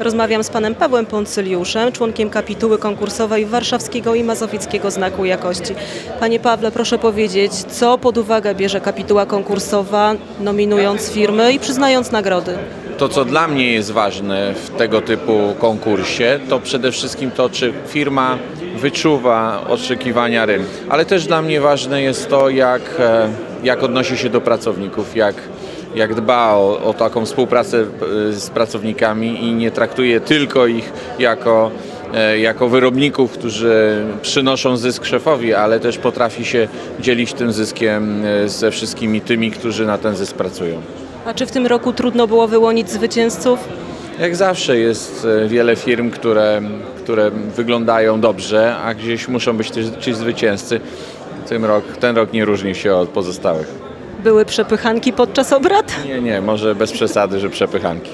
Rozmawiam z panem Pawłem Poncyliuszem, członkiem kapituły konkursowej Warszawskiego i Mazowieckiego Znaku Jakości. Panie Pawle, proszę powiedzieć, co pod uwagę bierze kapituła konkursowa, nominując firmy i przyznając nagrody? To, co dla mnie jest ważne w tego typu konkursie, to przede wszystkim to, czy firma wyczuwa oczekiwania rynku. Ale też dla mnie ważne jest to, jak, e, jak odnosi się do pracowników, jak, jak dba o, o taką współpracę e, z pracownikami i nie traktuje tylko ich jako, e, jako wyrobników, którzy przynoszą zysk szefowi, ale też potrafi się dzielić tym zyskiem e, ze wszystkimi tymi, którzy na ten zysk pracują. A czy w tym roku trudno było wyłonić zwycięzców? Jak zawsze jest wiele firm, które, które wyglądają dobrze, a gdzieś muszą być też ci zwycięzcy. Tym rok, ten rok nie różni się od pozostałych. Były przepychanki podczas obrad? Nie, nie, może bez przesady, że przepychanki.